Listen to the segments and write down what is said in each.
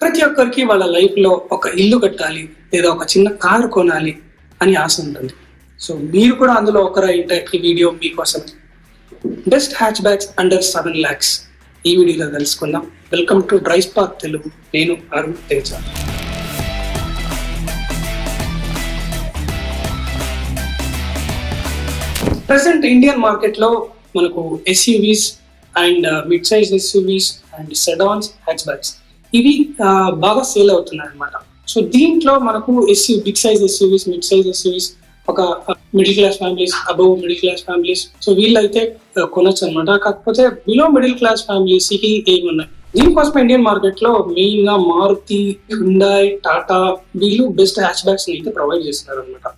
ప్రతి ఒక్కరికి వాళ్ళ లైఫ్లో ఒక ఇల్లు కట్టాలి లేదా ఒక చిన్న కారు కొనాలి అని ఆశ ఉంటుంది. సో మీరు కూడా అందులో ఒకరు అయితే ఈ వీడియో మీకోసం best hatchbacks under seven lakhs ఈ వీడియోలో తెలుసుకుందాం. Welcome to DriveSpark Telugu నేను అరుణ్ తేజ. ప్రజెంట్ ఇండియన్ మార్కెట్లో మనకు SUVs and mid size SUVs and sedans hatchbacks ఇవి బాగా సేల్ అవుతున్నాయి అనమాట సో దీంట్లో మనకు SEO big size SUVs mid size SUVs ఒక middle class families above middle class families. So వీళ్ళైతే కొనొచ్చు అనమాట కాకపోతే బిలో మిడిల్ క్లాస్ ఫ్యామిలీస్కి ఏమున్నాయి? దీనికోసం ఇండియన్ మార్కెట్లో మెయిన్గా మారుతి హుండాయ్ టాటా వీళ్ళు బెస్ట్ హ్యాచ్ బ్యాగ్స్ అయితే ప్రొవైడ్ చేస్తున్నారు అనమాట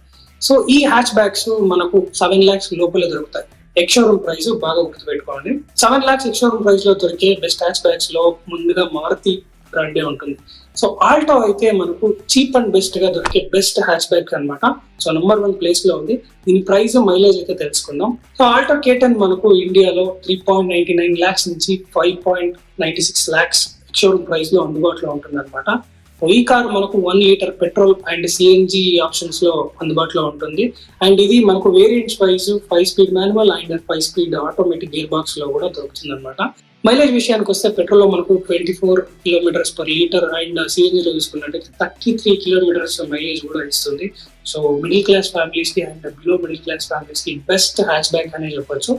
సో ఈ హ్యాచ్ బ్యాగ్స్ మనకు సెవెన్ ల్యాక్స్ లోపల దొరుకుతాయి. ఎక్స్షోరూమ్ ప్రైస్ బాగా గుర్తుపెట్టుకోండి. సెవెన్ ల్యాక్స్ ఎక్స్షోరూమ్ ప్రైస్లో దొరికే బెస్ట్ హ్యాచ్ బ్యాగ్స్లో ముందుగా మారుతి బ్రాండే ఉంటుంది. సో ఆల్టో అయితే మనకు చీప్ అండ్ బెస్ట్గా దొరికే బెస్ట్ హ్యాచ్ బ్యాక్ అన్నమాట. సో నెంబర్ వన్ ప్లేస్లో ఉంది. దీని ప్రైస్ మైలేజ్ అయితే తెలుసుకుందాం. సో ఆల్టో కేటన్ మనకు ఇండియాలో three point ninety nine lakhs నుంచి five point ninety six lakhs showroom ప్రైస్లో అందుబాటులో ఉంటుంది అనమాట ఈ కార్ మనకు one litre petrol and CNG ఆప్షన్స్లో అందుబాటులో ఉంటుంది. అండ్ ఇది మనకు variants wise five speed manual and five speed automatic gear బాక్స్లో కూడా దొరుకుతుంది అనమాట మైలేజ్ విషయానికి వస్తే పెట్రోల్ మనకు twenty four kilometres per litre and సిఎన్జీలో లో థర్టీ త్రీ కిలోమీటర్స్ మైలేజ్ కూడా ఇస్తుంది. సో మిడిల్ క్లాస్ ఫ్యామిలీస్కి అండ్ బిలో మిడిల్ క్లాస్ ఫ్యామిలీస్కి బెస్ట్ హ్యాచ్ బ్యాక్ అనే చెప్పొచ్చు.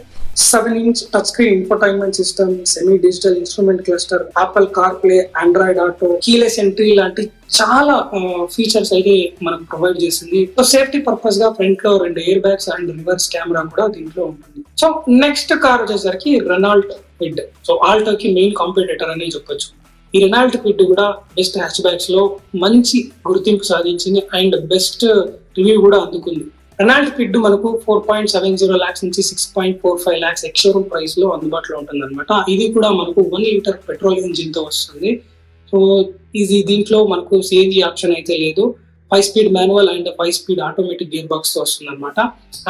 Seven inch touch screen infotainment system semi digital instrument cluster Apple CarPlay Android auto keyless entry లాంటి చాలా features అయితే మనకు ప్రొవైడ్ చేసింది. సో సేఫ్టీ పర్పస్గా ఫ్రంట్లో రెండు air bags and reverse camera కూడా దీంట్లో ఉంటుంది. సో నెక్స్ట్ కార్ వచ్చేసరికి రెనాల్ట్ క్విడ్ సో ఆల్టోకి మెయిన్ కాంపిటేటర్ అనే చెప్పొచ్చు. ఈ రెనాల్ట్ క్విడ్ కూడా బెస్ట్ హ్యాచ్ బ్యాక్స్లో మంచి గుర్తింపు సాధించింది అండ్ బెస్ట్ రివ్యూ కూడా అందుకుంది. రెనాల్ట్ క్విడ్ మనకు four point seven zero lakhs నుంచి six point four five lakhs ex showroom ప్రైస్లో అందుబాటులో ఉంటుంది అనమాట ఇది కూడా మనకు వన్ లీటర్ పెట్రోల్ ఇంజిన్తో వస్తుంది. సో ఇది దీంట్లో మనకు సిఎన్జి ఆప్షన్ అయితే లేదు. Five speed manual and five speed automatic gear బాక్స్తో వస్తుంది అనమాట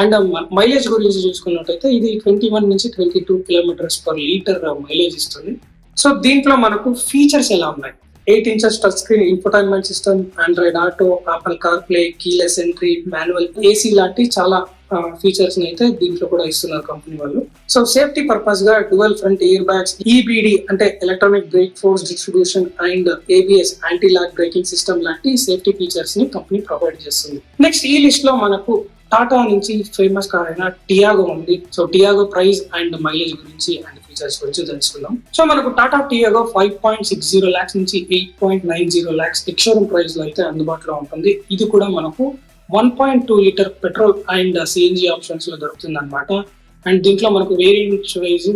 అండ్ మైలేజ్ గురించి చూసుకున్నట్టయితే ఇది ట్వంటీ వన్ నుంచి twenty two kilometres per litre mileage ఇస్తుంది. సో దీంట్లో మనకు ఫీచర్స్ ఎలా ఉన్నాయి? Eight inches touch screen infotainment system Android auto Apple CarPlay keyless entry manual AC లాంటి చాలా ఫీచర్స్ అయితే దీంట్లో కూడా ఇస్తున్నారు కంపెనీ వాళ్ళు. సో సేఫ్టీ పర్పస్గా dual front air bags EBD అంటే electronic brake force distribution and ABS anti lock braking system లాంటి సేఫ్టీ ఫీచర్స్ని కంపెనీ ప్రొవైడ్ చేస్తుంది. నెక్స్ట్ ఈ లిస్ట్లో మనకు టాటా నుంచి ఫేమస్ కార్ అయిన టియాగో ఉంది. So Tiago price and mileage గురించి అండ్ ఫీచర్స్ గురించి తెలుసుకుందాం. సో మనకు Tata Tiago five point six zero lakhs నుంచి ఎయిట్ పాయింట్ నైన్ జీరో ల్యాక్స్ ఎక్స్షోరూమ్ ప్రైస్లో అయితే అందుబాటులో ఉంటుంది. ఇది కూడా మనకు one point two litre petrol and CNG ఆప్షన్స్లో దొరుకుతుంది అనమాట అండ్ దీంట్లో మనకు variants wise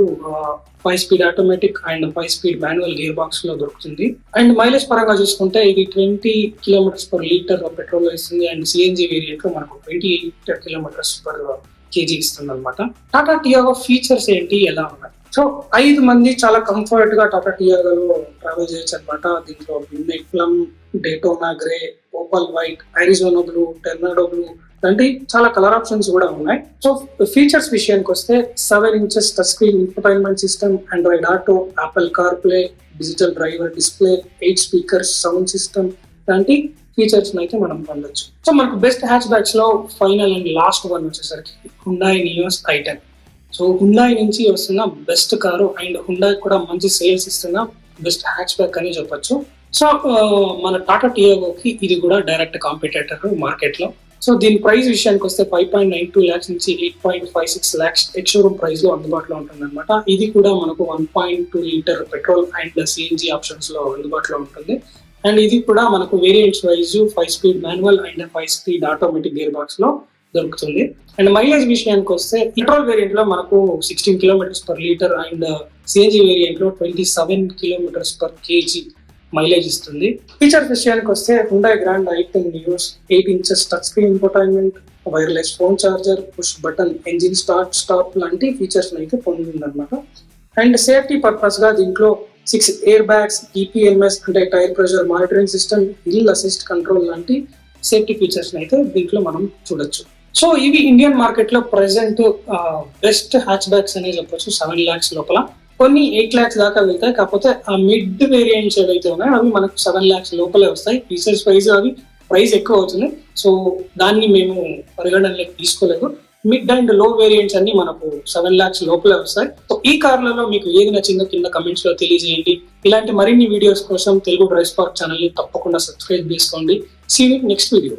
five speed automatic and five speed manual gear బాక్స్లో దొరుకుతుంది. అండ్ మైలేజ్ పరంగా చూసుకుంటే ఇది twenty kilometres per litre petrol ఇస్తుంది అండ్ సిఎన్జి వేరియంట్లో మనకు twenty eight kilometres per KG ఇస్తుంది అనమాట టాటా టియాగో ఫీచర్స్ ఏంటి? ఎలా ఉన్నాయి? సో ఐదు మంది చాలా కంఫర్ట్గా టాటా టియాగోలో సాగు చేయొచ్చు అనమాట దీంట్లో midnight plum Daytona grey opal white Arizona blue tornado blue లాంటి చాలా కలర్ ఆప్షన్స్ కూడా ఉన్నాయి. సో ఫీచర్స్ విషయానికి వస్తే seven inches touch screen infotainment system Android Auto Apple CarPlay digital driver display eight speakers sound system లాంటి features అయితే మనం పొందొచ్చు. సో మనకు బెస్ట్ హ్యాచ్ బ్యాచ్లో ఫైనల్ అండ్ లాస్ట్ వన్ వచ్చేసరికి Hyundai Nios i ten so Hyundai నుంచి వస్తున్న best car and Hyundai కూడా మంచి సేల్స్ ఇస్తున్న బెస్ట్ హ్యాచ్ బ్యాక్ అని చెప్పొచ్చు. సో మన టాటా టియాగోకి ఇది కూడా డైరెక్ట్ కాంపిటేటర్ మార్కెట్లో. సో దీని ప్రైస్ విషయానికి వస్తే five point nine two lakhs నుంచి eight point five six lakhs ex showroom ప్రైస్లో అందుబాటులో ఉంటుంది అనమాట ఇది కూడా మనకు one point two litre petrol and CNG ఆప్షన్స్లో అందుబాటులో ఉంటుంది. అండ్ ఇది కూడా మనకు variants wise five speed manual and five speed automatic gear బాక్స్లో దొరుకుతుంది. అండ్ మైలేజ్ విషయానికి వస్తే పెట్రోల్ వేరియంట్లో మనకు sixteen kilometres per litre and CNG వేరియంట్లో twenty seven kilometres per KG mileage ఇస్తుంది. ఫీచర్ విషయానికి వస్తే Hyundai grand i ten Nios eight inches touch screen infotainment wireless phone charger push button engine start stop లాంటి features అయితే పొందింది అనమాట and safety పర్పస్గా దీంట్లో six air bags TPMS అంటే tyre pressure monitoring system hill assist control లాంటి safety features అయితే దీంట్లో మనం చూడొచ్చు. సో ఇవి ఇండియన్ మార్కెట్లో ప్రెసెంట్ బెస్ట్ హ్యాచ్ బ్యాగ్స్ అనే చెప్పొచ్చు సెవెన్ ల్యాక్స్ లోపల. కొన్ని ఎయిట్ ల్యాక్స్ దాకా వెళ్తాయి. కాకపోతే ఆ మిడ్ వేరియంట్స్ ఏవైతే ఉన్నాయో అవి మనకు సెవెన్ ల్యాక్స్ లోపలే వస్తాయి. పీసెస్ ప్రైస్ అవి ప్రైస్ ఎక్కువ అవుతుంది. సో దాన్ని మేము పరిగణనలోకి తీసుకోలేదు. మిడ్ అండ్లో వేరియంట్స్ అన్ని మనకు సెవెన్ ల్యాక్స్ లోపలే వస్తాయి. సో ఈ కార్లలో మీకు ఏది నచ్చిందో కింద కమెంట్స్లో తెలియజేయండి. ఇలాంటి మరిన్ని వీడియోస్ కోసం తెలుగు డ్రైవ్ స్పార్క్ ఛానల్ని తప్పకుండా సబ్స్క్రైబ్ చేసుకోండి. See next video